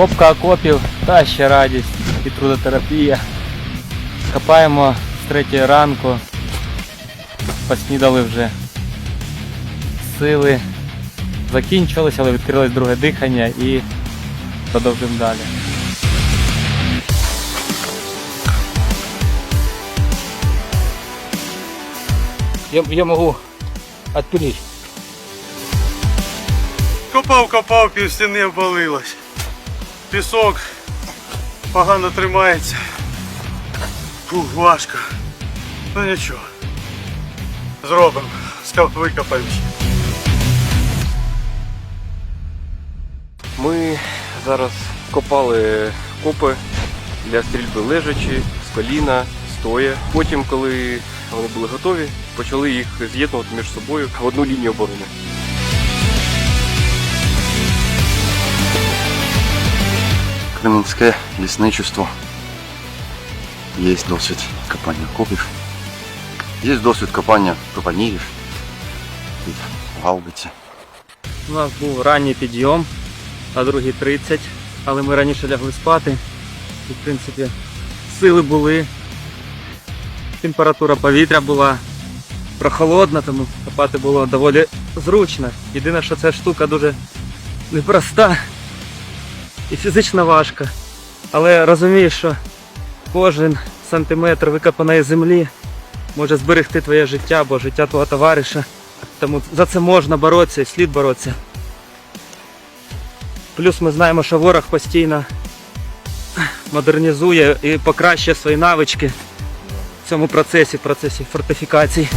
Копка окопів та ще радість і трудотерапія. Копаємо з третьої ранку. Поснідали вже. Сили закінчилися, але відкрилось друге дихання і продовжуємо далі. Я, я можу відпилити. Копав, копав, пів стіни обвалилось. Пісок погано тримається. Фух, важко. Ну нічого. Зробимо. Викопаємо. Ми зараз копали копи для стрільби лежачі, з коліна, стоя. Потім, коли вони були готові, почали їх з'єднувати між собою в одну лінію оборони. Кременське лісничество. Є досвід копання копів. Є досвід копання копанірів під гаубиці. У нас був ранній підйом о 2.30, але ми раніше лягли спати. І, в принципі, сили були. Температура повітря була прохолодна, тому копати було доволі зручно. Єдине, що ця штука дуже непроста і фізично важка. Але розумієш, що кожен сантиметр викопаної землі може зберегти твоє життя або життя твого товариша. Тому за це можна боротися і слід боротися. Плюс ми знаємо, що ворог постійно модернізує і покращує свої навички в цьому процесі, в процесі фортифікацій.